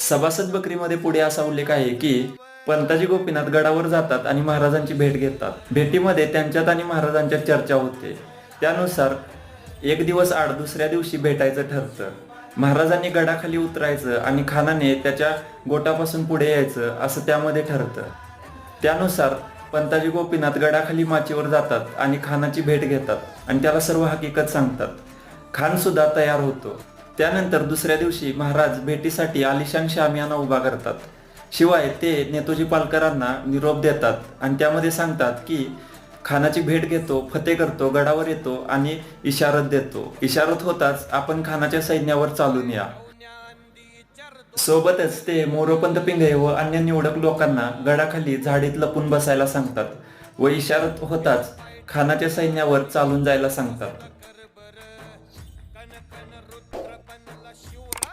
सभासद बकरीमध्ये पुढे असा उल्लेख आहे की पंताजी गोपीनाथ गडावर जातात आणि महाराजांची भेट घेतात. भेटीमध्ये त्यांच्यात आणि महाराजांच्या चर्चा होते. त्यानुसार एक दिवस आड दुसऱ्या दिवशी भेटायचं ठरतं. महाराजांनी गडाखाली उतरायचं आणि खानाने त्याच्या गोटापासून पुढे यायचं असं त्यामध्ये ठरतं. त्यानुसार पंताजी गोपीनाथ गडाखाली माचीवर जातात आणि खानाची भेट घेतात आणि त्याला सर्व हकीकत सांगतात. खान सुद्धा तयार होतो. त्यानंतर दुसऱ्या दिवशी महाराज भेटीसाठी आलिशान शामियाना उभा करतात. शिवाय ते नेतोजी पालकरांना निरोप देतात आणि त्यामध्ये सांगतात की खानाची भेट घेतो फते करतो गडावर येतो आणि इशारत देतो. इशारत होताच आपण खानाच्या सैन्यावर चालून या. सोबतच ते मोरोपंत पिंगळे व अन्य निवडक लोकांना गडाखाली झाडीत लपून बसायला सांगतात व इशारत होताच खानाच्या सैन्यावर चालून जायला सांगतात. नृत्र बनला शिवरा